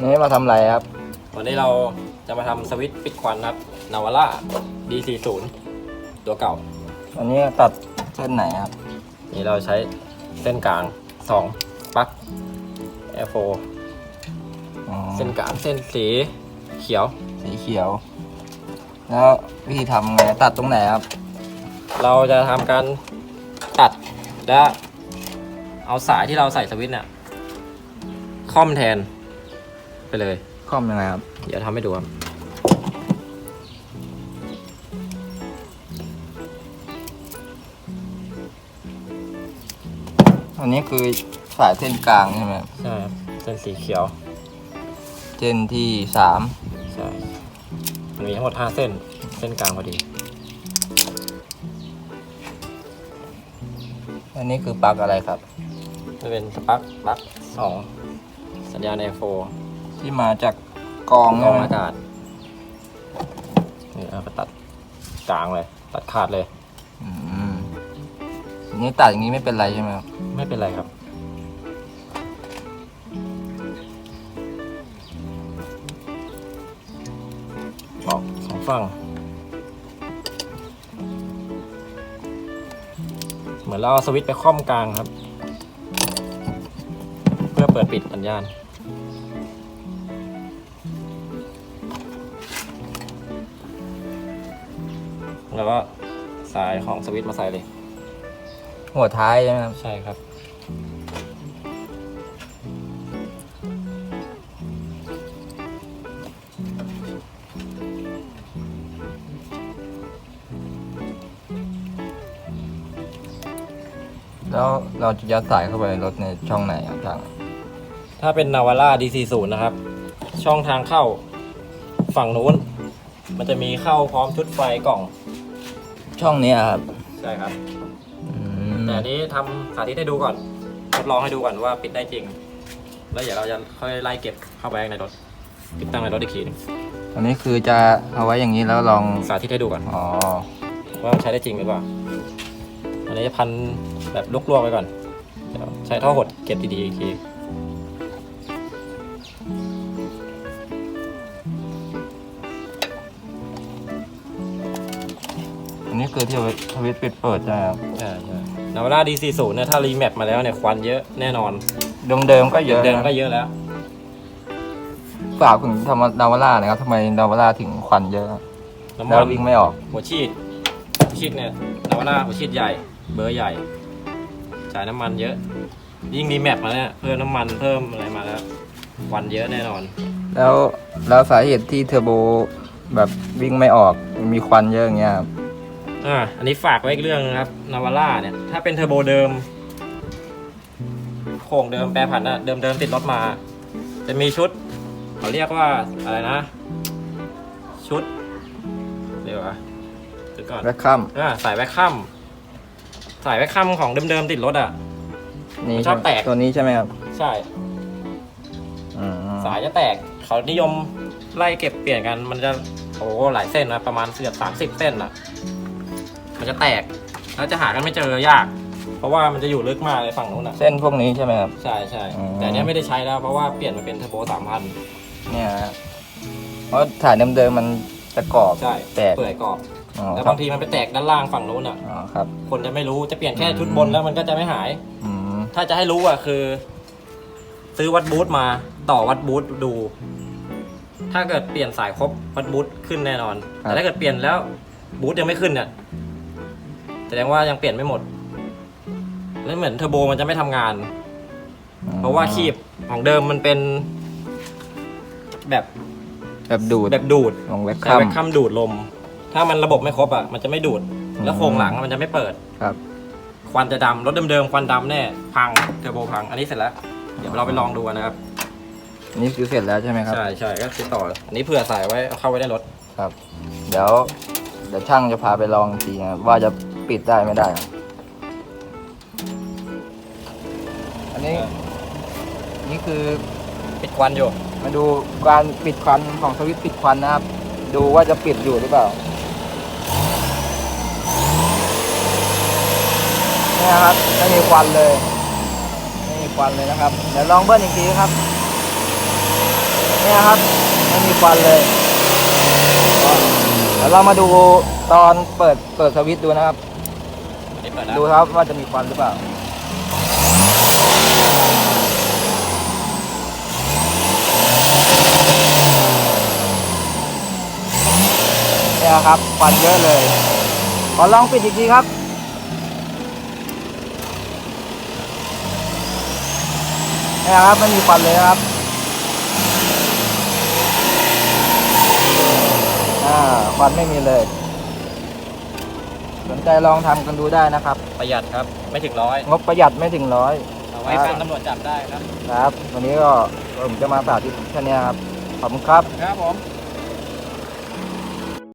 ทำอะไรครับ วันนี้เราจะมาทำสวิตช์ปิดควันครับนาวาร่า D40 ตัวเก่า อันนี้ตัดเส้นไหนครับ นี่เราใช้เส้นกลาง 2ปลั๊ก F4 อ๋อเส้นกลางเส้นสีเขียว สีเขียว แล้ววิธีทำไงตัดตรงไหนครับ เราจะทำการตัดและเอาสายที่เราใส่สวิตช์เนี่ยค่อมแทน ไปเลย คล่อมยังไงครับเดี๋ยวทำให้ดูครับ อันนี้คือสายเส้นกลางใช่ไหมครับใช่ครับเส้นสีเขียว เส้นที่สามใช่มันมีทั้งหมด5เส้น เส้นกลางพอดี อันนี้คือปลั๊กอะไรครับ จะเป็นสปลั๊กปลั๊กสองสัญญาณ F4 ที่มาจากกองกรใช่องไหมอากาศนี่เอาไปตัดกลางเลย ตัดขาดเลย อืมอันนี้ตัดอย่างนี้ไม่เป็นไรใช่ไหมครับไม่เป็นไรครับ ออกสองฝั่ง เหมือนเราเอาสวิตช์ไปค่อมกลางครับ เพื่อเปิดปิดสัญญาณ แล้วก็สายของสวิตช์มาใส่เลย หัวท้ายใช่ไหมครับ ใช่ครับ แล้วเราจะยัดสายเข้าไปในรถในช่องไหนครับทางถ้าเป็นนาวาร่า D40 นะครับ ช่องทางเข้าฝั่งนู้น มันจะมีเข้าพร้อมชุดไฟกล่อง ช่องนี้ครับใช่ครับอืมแต่อันนี้ทำสาธิตให้ดูก่อน ทดลองให้ดูก่อนว่าปิดได้จริง แล้วเดี๋ยวเราจะค่อยไล่เก็บเข้าไปในรถติดตั้งในรถอีกทีหนึงอันนี้คือจะเอาไว้อย่างนี้แล้วลองสาธิตให้ดูก่อน อ๋อว่ามันใช้ได้จริงหรือเปล่า อันนี้จะพันแบบลวกๆไปก่อนเดี๋ยวใช้ท่อหดเก็บดีๆอีกที อันนี้คือที่เอาไว้ทวิตปิดเปิดใช่ไหมครับใช่ใช่นาวาร่า D40 เนี่ยถ้ารีแมปมาแล้วเนี่ยควันเยอะแน่นอนเดิมๆก็เยอะเดิมนะก็เยอะแล้วฝากถึงธรรมดาวาร่านะครับทำไมดาวาร่าถึงควันเยอะครับน้ำแล้มัวนวิ่งไม่ออกหัวฉีดหัวฉีดเนี่ยนาวาร่าหัวฉีดใหญ่ เบอร์ใหญ่ จ่ายน้ำมันเยอะ ยิ่งรีแมปมาเนี่ยเพิ่มน้ำมันเพิ่มอะไรมาแล้วควันเยอะแน่นอน แล้วแล้วสาเหตุที่เทอร์โบแบบวิ่งไม่ออกมีควันเยอะอย่างเงี้ยครับ อ่าอันนี้ฝากไว้อีกเรื่องนะครับนาวาร่าเนี่ย ถ้าเป็นเทอร์โบเดิมโครงเดิมแปรผันอะเดิมเดิมๆติดรถมา จะมีชุดเขาเรียกว่าอะไรนะ ชุดเรียกว่าเดี๋ยวก่อนแวคคัมอ่าสายแวคคัมสายแวคคัมของเดิมๆติดรถอะ นี่มันชอบแตก ตัวนี้ใช่ไหมครับใช่ อืมสายจะแตก เขานิยมไล่เก็บเปลี่ยนกัน มันจะโอ้โหหลายเส้นนะประมาณเกือบสามสิบเส้นอะ มันจะแตก แล้วจะหากันไม่เจอยาก เพราะว่ามันจะอยู่ลึกมากเลยฝั่งนู้นอะ เส้นพวกนี้ใช่ไหมครับ ใช่ใช่อ๋อ แต่อันเนี้ยไม่ได้ใช้แล้วเพราะว่าเปลี่ยนมาเป็นเทอร์โบสามพันเนี่ยฮะเพราะถ่ายเดิมๆมันจะกรอบใช่ แตกเปื่อยกรอบ อ๋อแล้วครับบางทีมันไปแตกด้านล่างฝั่งนู้นอะ อ๋อครับ คนจะไม่รู้ จะเปลี่ยนแค่อืมชุดบนแล้วมันก็จะไม่หาย อืมถ้าจะให้รู้อะคือ ซื้อวัดบูทมาต่อวัดบูทดู ถ้าเกิดเปลี่ยนสายครบวัดบูทขึ้นแน่นอน แต่ถ้าเกิดเปลี่ยนแล้วบูทยังไม่ขึ้นเนี่ย แสดงว่ายังเปลี่ยนไม่หมด แล้วเหมือนเทอร์โบมันจะไม่ทำงาน เพราะว่าคีบของเดิมมันเป็น แบบแบบดูดแบบดูดของแวคใช้คัม แวคคัมดูดลม ถ้ามันระบบไม่ครบอะมันจะไม่ดูด แล้วอืมโครงหลังมันจะไม่เปิด ครับ ควันจะดำรถเดิมๆควันดำแน่พังเทอร์โบพัง อันนี้เสร็จแล้ว เดี๋ยวเราไปลองดูกันนะครับ นี่คือเสร็จแล้วใช่ไหมครับ ใช่ใช่ก็ติดต่อ อันนี้เผื่อใส่ไว้เอาเข้าไว้ในรถ ครับ เดี๋ยว เดี๋ยวช่างจะพาไปลองอีกทีนะครับว่าจะ ปิดได้ไม่ได้ อันนี้ นี่คือปิดควันอยู่ มาดูการปิดควันของสวิตช์ปิดควันนะครับ ดูว่าจะปิดอยู่หรือเปล่าเนี่ยครับไม่มีควันเลยไม่มีควันเลยนะครับ เดี๋ยวลองเบิ้ลอีกทีครับ เนี่ยครับไม่มีควันเลยเดี๋ยวเรามาดูตอนเปิดเปิดสวิตช์ดูนะครับ เปิดแล้วดูครับว่าจะมีควันหรือเปล่าเนี่ยครับควันเยอะเลย ขอลองปิดอีกทีครับเนี่ยครับไม่มีควันเลยครับอ่าควันไม่มีเลย สนใจลองทำกันดูได้นะครับ ประหยัดครับ ไม่ถึงร้อยงบประหยัดไม่ถึงร้อย เอาไว้กันตำรวจจับได้ครับ ครับ วันนี้ก็ผมจะมาสาธิตแค่เนี้ยครับ ขอบคุณครับ ครับผม